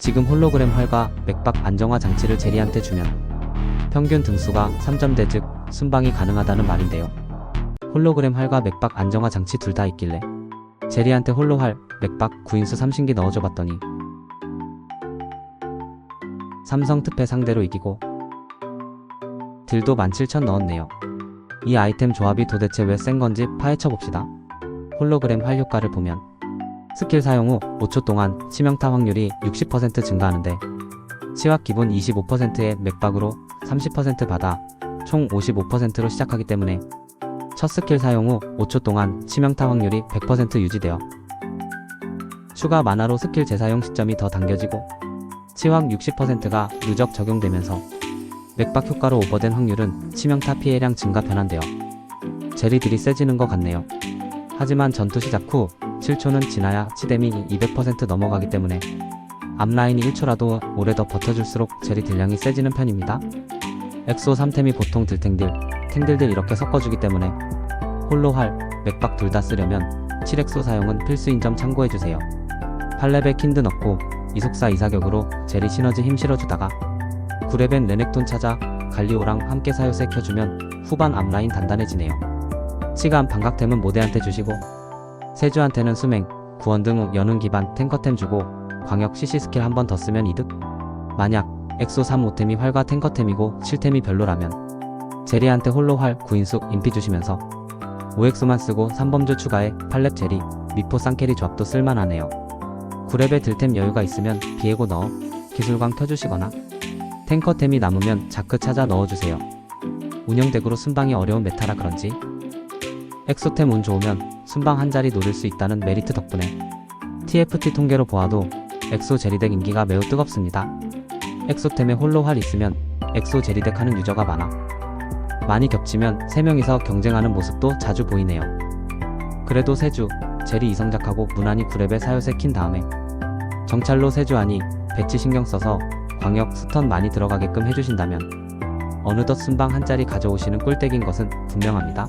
지금 홀로그램 활과 맥박 안정화 장치를 제리한테 주면 평균 등수가 3점대 즉 순방이 가능하다는 말인데요. 홀로그램 활과 맥박 안정화 장치 둘 다 있길래 제리한테 홀로 활, 맥박 9인수 3신기 넣어줘 봤더니 삼성 특패 상대로 이기고 딜도 17,000 넣었네요. 이 아이템 조합이 도대체 왜 센 건지 파헤쳐 봅시다. 홀로그램 활 효과를 보면 스킬 사용 후 5초 동안 치명타 확률이 60% 증가하는데 치확 기본 25%의 맥박으로 30% 받아 총 55%로 시작하기 때문에 첫 스킬 사용 후 5초 동안 치명타 확률이 100% 유지되어 추가 만화로 스킬 재사용 시점이 더 당겨지고 치확 60%가 누적 적용되면서 맥박 효과로 오버된 확률은 치명타 피해량 증가 변환되어 제리들이 세지는 것 같네요. 하지만 전투 시작 후 7초는 지나야 치뎀이 200% 넘어가기 때문에 앞라인이 1초라도 오래 더 버텨줄수록 제리 딜량이 세지는 편입니다. 엑소 3템이 보통 딜탱딜, 탱딜들 이렇게 섞어주기 때문에 홀로활, 맥박 둘 다 쓰려면 7엑소 사용은 필수인 점 참고해주세요. 8레벨 킨드 넣고 이속사 이사격으로 제리 시너지 힘 실어주다가 9레벨 레넥톤 찾아 갈리오랑 함께 사요새 켜주면 후반 앞라인 단단해지네요. 치감 반각템은 모대한테 주시고 세주한테는 수맹, 구원 등 연운 기반 탱커템 주고 광역 CC 스킬 한 번 더 쓰면 이득? 만약 엑소 3 5템이 활과 탱커템이고 7템이 별로라면 제리한테 홀로 활 9인숙 인피 주시면서 5엑소만 쓰고 3범주 추가해 8렙 제리, 미포 쌍캐리 조합도 쓸만하네요. 9렙의 딜템 여유가 있으면 비에고 넣어 기술광 켜주시거나 탱커템이 남으면 자크 찾아 넣어주세요. 운영덱으로 순방이 어려운 메타라 그런지 엑소템 운 좋으면 순방 한 자리 노릴 수 있다는 메리트 덕분에 TFT 통계로 보아도 엑소 제리덱 인기가 매우 뜨겁습니다. 엑소템에 홀로 활 있으면 엑소 제리덱 하는 유저가 많아 많이 겹치면 3명이서 경쟁하는 모습도 자주 보이네요. 그래도 세주, 제리 이성작하고 무난히 9렙에 사요새 킨 다음에 정찰로 세주하니 배치 신경 써서 광역 스턴 많이 들어가게끔 해주신다면 어느덧 순방 한 자리 가져오시는 꿀덱인 것은 분명합니다.